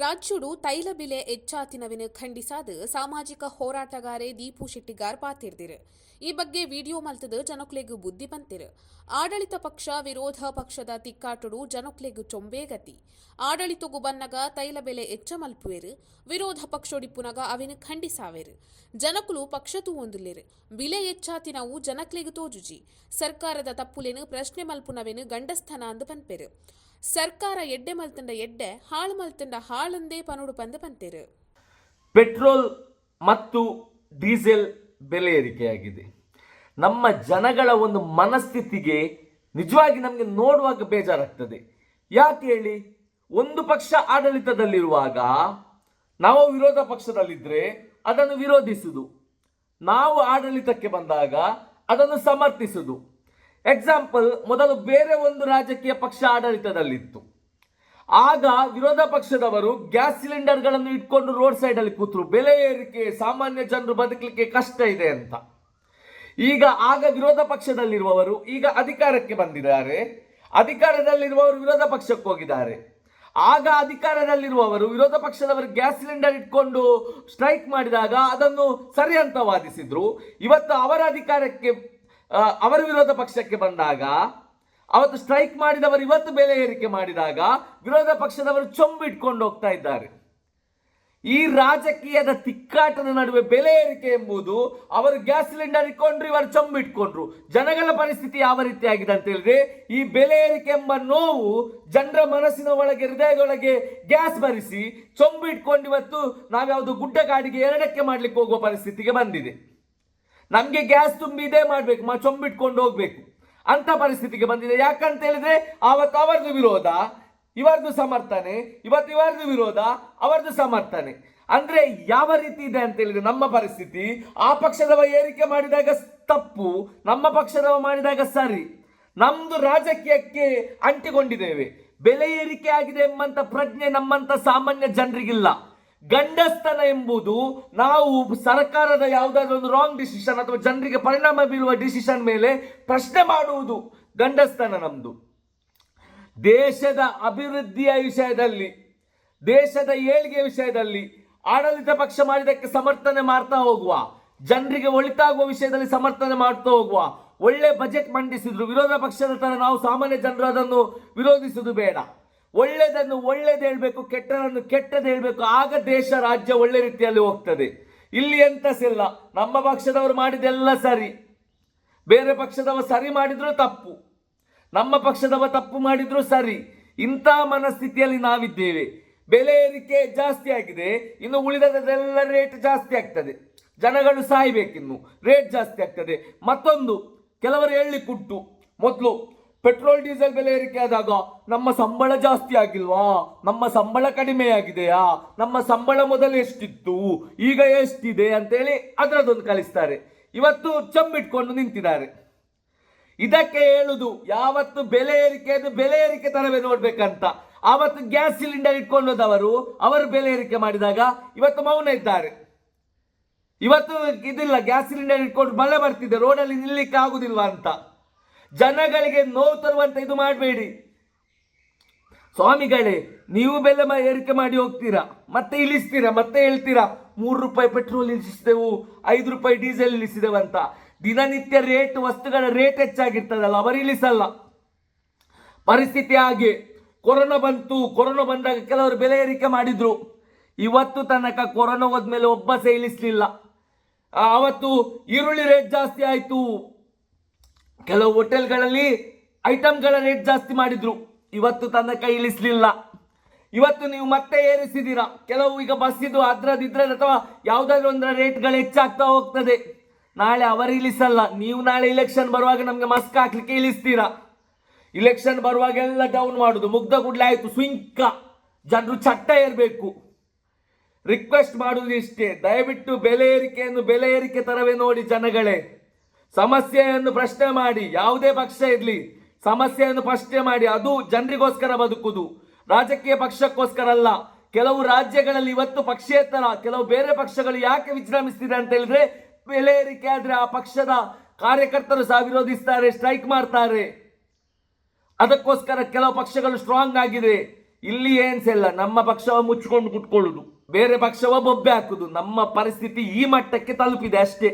ರಾಜ್ಯಡು ತೈಲ ಬೆಲೆ ಹೆಚ್ಚಾತಿನವಿನ ಖಂಡಿಸಾದ ಸಾಮಾಜಿಕ ಹೋರಾಟಗಾರೆ ದೀಪು ಶೆಟ್ಟಿಗಾರ್ ಪಾತಿರ್ದಿರು. ಈ ಬಗ್ಗೆ ವಿಡಿಯೋ ಮಲ್ತದ ಜನಕ್ಲೆಗ್ ಬುದ್ಧಿ ಬಂತಿರು. ಆಡಳಿತ ಪಕ್ಷ, ವಿರೋಧ ಪಕ್ಷದ ತಿಕ್ಕಾಟಡು ಜನಕ್ಲೆಗ್ ಚೊಂಬೇಗತಿ ಆಡಳಿತಗು ಬನ್ನಗ ತೈಲ ಬೆಲೆ ಹೆಚ್ಚ ಮಲ್ಪುವೆರು, ವಿರೋಧ ಪಕ್ಷೊಡಿಪ್ಪುನಗ ಅವಿನ ಖಂಡಿಸಾವೆರು. ಜನಕುಲು ಪಕ್ಷತು ಒಂದುಲ್ಲೆರು ಬಿಲೆ ಹೆಚ್ಚಾತಿನವು ಜನಕ್ಲೆಗ್ ತೋಜುಜಿ. ಸರ್ಕಾರದ ತಪ್ಪುಲೆನು ಪ್ರಶ್ನೆ ಮಲ್ಪುನವೆನು ಗಂಡಸ್ಥನ ಅಂದು ಪನ್ಪೆರು ಸರ್ಕಾರ ಎಡ್ಡೆ ಮಲ್ತಂಡ ಎಡ್ಡೆ, ಹಾಳು ಮಲ್ತಂಡ ಹಾಳಂದೇ ಪನೋಡು ಪಂದು ಪಂತೇರು. ಪೆಟ್ರೋಲ್ ಮತ್ತು ಡೀಸೆಲ್ ಬೆಲೆ ಏರಿಕೆಯಾಗಿದೆ. ನಮ್ಮ ಜನಗಳ ಒಂದು ಮನಸ್ಥಿತಿಗೆ ನಿಜವಾಗಿ ನಮಗೆ ನೋಡುವಾಗ ಬೇಜಾರಾಗ್ತದೆ. ಯಾಕೆ ಹೇಳಿ? ಒಂದು ಪಕ್ಷ ಆಡಳಿತದಲ್ಲಿರುವಾಗ ನಾವು ವಿರೋಧ ಪಕ್ಷದಲ್ಲಿದ್ದರೆ ಅದನ್ನು ವಿರೋಧಿಸುವುದು ನಾವು ಆಡಳಿತಕ್ಕೆ ಬಂದಾಗ ಅದನ್ನು ಸಮರ್ಥಿಸುವುದು ಎಕ್ಸಾಂಪಲ್ ಮೊದಲು ಬೇರೆ ಒಂದು ರಾಜಕೀಯ ಪಕ್ಷ ಆಡಳಿತದಲ್ಲಿತ್ತು. ಆಗ ವಿರೋಧ ಪಕ್ಷದವರು ಗ್ಯಾಸ್ ಸಿಲಿಂಡರ್ಗಳನ್ನು ಇಟ್ಕೊಂಡು ರೋಡ್ ಸೈಡ್ ಅಲ್ಲಿ ಕೂತರು. ಬೆಲೆ ಏರಿಕೆ, ಸಾಮಾನ್ಯ ಜನರು ಬದುಕಲಿಕ್ಕೆ ಕಷ್ಟ ಇದೆ ಅಂತ. ಈಗ ಆಗ ವಿರೋಧ ಪಕ್ಷದಲ್ಲಿರುವವರು ಈಗ ಅಧಿಕಾರಕ್ಕೆ ಬಂದಿದ್ದಾರೆ. ಅಧಿಕಾರದಲ್ಲಿರುವವರು ವಿರೋಧ ಪಕ್ಷಕ್ಕೆ ಹೋಗಿದ್ದಾರೆ. ಆಗ ಅಧಿಕಾರದಲ್ಲಿರುವವರು ವಿರೋಧ ಪಕ್ಷದವರು ಗ್ಯಾಸ್ ಸಿಲಿಂಡರ್ ಇಟ್ಕೊಂಡು ಸ್ಟ್ರೈಕ್ ಮಾಡಿದಾಗ ಅದನ್ನು ಸರಿ ಅಂತ ವಾದಿಸಿದ್ರು. ಇವತ್ತು ಅವರ ಅಧಿಕಾರಕ್ಕೆ ಅವರ ವಿರೋಧ ಪಕ್ಷಕ್ಕೆ ಬಂದಾಗ, ಅವತ್ತು ಸ್ಟ್ರೈಕ್ ಮಾಡಿದವರು ಇವತ್ತು ಬೆಲೆ ಏರಿಕೆ ಮಾಡಿದಾಗ, ವಿರೋಧ ಪಕ್ಷದವರು ಚೊಂಬಿಟ್ಕೊಂಡು ಹೋಗ್ತಾ ಇದ್ದಾರೆ. ಈ ರಾಜಕೀಯದ ತಿಕ್ಕಾಟದ ನಡುವೆ ಬೆಲೆ ಏರಿಕೆ ಎಂಬುದು ಅವರು ಗ್ಯಾಸ್ ಸಿಲಿಂಡರ್ ಇಟ್ಕೊಂಡ್ರು, ಇವರು ಚೊಂಬಿಟ್ಕೊಂಡ್ರು ಜನಗಳ ಪರಿಸ್ಥಿತಿ ಯಾವ ರೀತಿ ಆಗಿದೆ ಅಂತ ಹೇಳಿದ್ರೆ, ಈ ಬೆಲೆ ಏರಿಕೆ ಎಂಬ ನೋವು ಜನರ ಮನಸ್ಸಿನ ಒಳಗೆ, ಹೃದಯದೊಳಗೆ ಗ್ಯಾಸ್ ಭರಿಸಿ ಚೊಂಬು ಇಟ್ಕೊಂಡು ಇವತ್ತು ನಾವ್ಯಾವುದು ಗುಡ್ಡ ಕಾಡಿಗೆ ಎರಡಕ್ಕೆ ಮಾಡ್ಲಿಕ್ಕೆ ಹೋಗುವ ಪರಿಸ್ಥಿತಿಗೆ ಬಂದಿದೆ. ನಮ್ಗೆ ಗ್ಯಾಸ್ ತುಂಬಿ ಇದೇ ಮಾಡ್ಬೇಕು, ಮಾ ಚೊಂಬಿಟ್ಕೊಂಡು ಹೋಗ್ಬೇಕು. ಅಂತ ಪರಿಸ್ಥಿತಿಗೆ ಬಂದಿದೆ. ಯಾಕಂತ ಹೇಳಿದ್ರೆ, ಆವತ್ತು ಅವರದು ವಿರೋಧ, ಇವರದು ಸಮರ್ಥನೆ, ಇವತ್ತು ಇವರದು ವಿರೋಧ, ಅವರದು ಸಮರ್ಥನೆ. ಅಂದ್ರೆ ಯಾವ ರೀತಿ ಇದೆ ಅಂತ ಹೇಳಿದ್ರೆ, ನಮ್ಮ ಪರಿಸ್ಥಿತಿ, ಆ ಪಕ್ಷದವ ಏರಿಕೆ ಮಾಡಿದಾಗ ತಪ್ಪು, ನಮ್ಮ ಪಕ್ಷದವ ಮಾಡಿದಾಗ ಸರಿ. ನಮ್ದು ರಾಜಕೀಯಕ್ಕೆ ಅಂಟಿಕೊಂಡಿದ್ದೇವೆ. ಬೆಲೆ ಏರಿಕೆ ಆಗಿದೆ ಎಂಬಂತ ಪ್ರಜ್ಞೆ ನಮ್ಮಂತ ಸಾಮಾನ್ಯ ಜನರಿಗಿಲ್ಲ. ಗಂಡಸ್ತನ ಎಂಬುದು ನಾವು ಸರ್ಕಾರದ ಯಾವುದಾದ್ರೂ ಒಂದು ರಾಂಗ್ ಡಿಸಿಷನ್ ಅಥವಾ ಜನರಿಗೆ ಪರಿಣಾಮ ಬೀಳುವ ಡಿಸಿಷನ್ ಮೇಲೆ ಪ್ರಶ್ನೆ ಮಾಡುವುದು ಗಂಡಸ್ತನ ನಮ್ದು. ದೇಶದ ಅಭಿವೃದ್ಧಿಯ ವಿಷಯದಲ್ಲಿ, ದೇಶದ ಏಳಿಗೆ ವಿಷಯದಲ್ಲಿ ಆಡಳಿತ ಪಕ್ಷ ಮಾಡಿದಕ್ಕೆ ಸಮರ್ಥನೆ ಮಾಡ್ತಾ ಹೋಗುವ, ಜನರಿಗೆ ಒಳಿತಾಗುವ ವಿಷಯದಲ್ಲಿ ಸಮರ್ಥನೆ ಮಾಡ್ತಾ ಹೋಗುವ, ಒಳ್ಳೆ ಬಜೆಟ್ ಮಂಡಿಸಿದ್ರು, ವಿರೋಧ ಪಕ್ಷದ ತರ ನಾವು ಸಾಮಾನ್ಯ ಜನರು ಅದನ್ನು ವಿರೋಧಿಸುವುದು ಬೇಡ. ಒಳ್ಳೆದನ್ನು ಒಳ್ಳೇದು ಹೇಳ್ಬೇಕು ಕೆಟ್ಟದನ್ನು ಕೆಟ್ಟದ್ದು ಹೇಳಬೇಕು, ಆಗ ದೇಶ ರಾಜ್ಯ ಒಳ್ಳೆ ರೀತಿಯಲ್ಲಿ ಹೋಗ್ತದೆ. ಇಲ್ಲಿ ಎಂತ ಸಿಲ್ಲ, ನಮ್ಮ ಪಕ್ಷದವರು ಮಾಡಿದೆಲ್ಲ ಸರಿ. ಬೇರೆ ಪಕ್ಷದವರು ಸರಿ ಮಾಡಿದ್ರು ತಪ್ಪು. ನಮ್ಮ ಪಕ್ಷದವರು ತಪ್ಪು ಮಾಡಿದ್ರು ಸರಿ. ಇಂಥ ಮನಸ್ಥಿತಿಯಲ್ಲಿ ನಾವಿದ್ದೇವೆ. ಬೆಲೆ ಏರಿಕೆ ಜಾಸ್ತಿ ಆಗಿದೆ, ಇನ್ನು ಉಳಿದದೆಲ್ಲ ರೇಟ್ ಜಾಸ್ತಿ ಆಗ್ತದೆ. ಜನಗಳು ಸಾಯ್ಬೇಕಿನ್ನು ರೇಟ್ ಜಾಸ್ತಿ ಆಗ್ತದೆ. ಮತ್ತೊಂದು, ಕೆಲವರು ಹೇಳಲಿಕ್ಕುಂಟು. ಮೊದಲು ಪೆಟ್ರೋಲ್, ಡೀಸೆಲ್ ಬೆಲೆ ಏರಿಕೆ ಆದಾಗ ನಮ್ಮ ಸಂಬಳ ಜಾಸ್ತಿ ಆಗಿಲ್ವಾ? ನಮ್ಮ ಸಂಬಳ ಕಡಿಮೆ ಆಗಿದೆಯಾ? ನಮ್ಮ ಸಂಬಳ ಮೊದಲು ಎಷ್ಟಿತ್ತು? ಈಗ ಎಷ್ಟಿದೆ ಅಂತೇಳಿ ಅದರದೊಂದು ಕಲಿಸ್ತಾರೆ. ಇವತ್ತು ಚಂಬಿಟ್ಕೊಂಡು ನಿಂತಿದ್ದಾರೆ. ಇದಕ್ಕೆ ಹೇಳುದು, ಯಾವತ್ತು ಬೆಲೆ ಏರಿಕೆ ಅದು ಬೆಲೆ ಏರಿಕೆ ತರವೇ ನೋಡ್ಬೇಕಂತ. ಆವತ್ತು ಗ್ಯಾಸ್ ಸಿಲಿಂಡರ್ ಇಟ್ಕೊಂಡದವರು, ಅವರು ಬೆಲೆ ಏರಿಕೆ ಮಾಡಿದಾಗ ಇವತ್ತು ಮೌನ ಇದ್ದಾರೆ. ಇವತ್ತು ಇದಿಲ್ಲ, ಗ್ಯಾಸ್ ಸಿಲಿಂಡರ್ ಇಟ್ಕೊಂಡು ಮಳೆ ಬರ್ತಿದೆ, ರೋಡಲ್ಲಿ ನಿಲ್ಲಿಕ್ಕೆ ಆಗುದಿಲ್ವಾ ಅಂತ. ಜನಗಳಿಗೆ ನೋವು ತರುವಂತ ಇದು ಮಾಡಬೇಡಿ. ಸ್ವಾಮಿಗಳೇ ನೀವು ಬೆಲೆ ಏರಿಕೆ ಮಾಡಿ ಹೋಗ್ತೀರಾ? ಮತ್ತೆ ಇಳಿಸ್ತೀರಾ? ಮತ್ತೆ ಹೇಳ್ತೀರಾ? ಮೂರು ರೂಪಾಯಿ ಪೆಟ್ರೋಲ್ ಇಳಿಸಿದೆವು ಐದು ರೂಪಾಯಿ ಡೀಸೆಲ್ ಇಳಿಸಿದೆವು ಅಂತ. ದಿನನಿತ್ಯ ರೇಟ್ ವಸ್ತುಗಳ ರೇಟ್ ಹೆಚ್ಚಾಗಿರ್ತದಲ್ಲ ಅವರು ಇಳಿಸಲ್ಲ. ಪರಿಸ್ಥಿತಿ ಹಾಗೆ. ಕೊರೋನಾ ಬಂತು ಕೊರೋನಾ ಬಂದಾಗ ಕೆಲವರು ಬೆಲೆ ಏರಿಕೆ ಮಾಡಿದ್ರು. ಇವತ್ತು ತನಕ ಕೊರೋನಾ ಹೋದ್ಮೇಲೆ ಒಬ್ಬ ಇಳಿಸ್ಲಿಲ್ಲ. ಆ, ಅವತ್ತು ಈರುಳ್ಳಿ ರೇಟ್ ಜಾಸ್ತಿ ಆಯ್ತು. ಕೆಲವು ಹೋಟೆಲ್ಗಳಲ್ಲಿ ಐಟಮ್ಗಳ ರೇಟ್ ಜಾಸ್ತಿ ಮಾಡಿದ್ರು. ಇವತ್ತು ತನ್ನ ಕೈ ಇಳಿಸಲಿಲ್ಲ. ಇವತ್ತು ನೀವು ಮತ್ತೆ ಏರಿಸಿದ್ದೀರಾ ಕೆಲವು ಈಗ ಬಸ್ಸಿದ್ದು ಇದು ಅದ್ರದ್ದು ಅಥವಾ ಯಾವುದಾದ್ರೂ ಒಂದರ ರೇಟ್ಗಳು ಹೆಚ್ಚಾಗ್ತಾ ಹೋಗ್ತದೆ. ನಾಳೆ ಅವರು ಇಳಿಸಲ್ಲ. ನೀವು ನಾಳೆ ಇಲೆಕ್ಷನ್ ಬರುವಾಗ ನಮಗೆ ಮಸ್ಕ್ ಹಾಕ್ಲಿಕ್ಕೆ ಇಳಿಸ್ತೀರಾ? ಇಲೆಕ್ಷನ್ ಬರುವಾಗ ಎಲ್ಲ ಡೌನ್ ಮಾಡುದು. ಮುಗ್ಧ ಕೂಡಲೇ ಆಯ್ತು. ಸ್ವಿಂಕ ಜನರು ಚಟ್ಟ ಏರ್ಬೇಕು. ರಿಕ್ವೆಸ್ಟ್ ಮಾಡುವುದು ಇಷ್ಟೇ. ದಯವಿಟ್ಟು ಬೆಲೆ ಏರಿಕೆಯನ್ನು ಬೆಲೆ ಏರಿಕೆ ತರವೇ ನೋಡಿ ಜನಗಳೇ. ಸಮಸ್ಯೆಯನ್ನು ಪ್ರಶ್ನೆ ಮಾಡಿ, ಯಾವುದೇ ಪಕ್ಷ ಇರಲಿ, ಸಮಸ್ಯೆಯನ್ನು ಪ್ರಶ್ನೆ ಮಾಡಿ, ಅದು ಜನರಿಗೋಸ್ಕರ ಬದುಕುದು. ರಾಜಕೀಯ ಪಕ್ಷಕ್ಕೋಸ್ಕರ ಅಲ್ಲ, ಕೆಲವು ರಾಜ್ಯಗಳಲ್ಲಿ ಇವತ್ತು ಪಕ್ಷೇತರ, ಕೆಲವು ಬೇರೆ ಪಕ್ಷಗಳು ಯಾಕೆ ವಿಜೃಂಭಿಸ್ತಿದೆ ಅಂತ ಹೇಳಿದ್ರೆ, ಬೆಲೆ ಏರಿಕೆ ಆದ್ರೆ ಆ ಪಕ್ಷದ ಕಾರ್ಯಕರ್ತರು ಸಹ ವಿರೋಧಿಸ್ತಾರೆ, ಸ್ಟ್ರೈಕ್ ಮಾಡ್ತಾರೆ. ಅದಕ್ಕೋಸ್ಕರ ಕೆಲವು ಪಕ್ಷಗಳು ಸ್ಟ್ರಾಂಗ್ ಆಗಿದೆ ಇಲ್ಲಿ ಏನ್ಸಿಲ್ಲ ನಮ್ಮ ಪಕ್ಷವ ಮುಚ್ಕೊಂಡು ಕುಟ್ಕೊಳ್ಳುದು ಬೇರೆ ಪಕ್ಷವ ಬೊಬ್ಬೆ ಹಾಕುದು. ನಮ್ಮ ಪರಿಸ್ಥಿತಿ ಈ ಮಟ್ಟಕ್ಕೆ ತಲುಪಿದೆ ಅಷ್ಟೇ.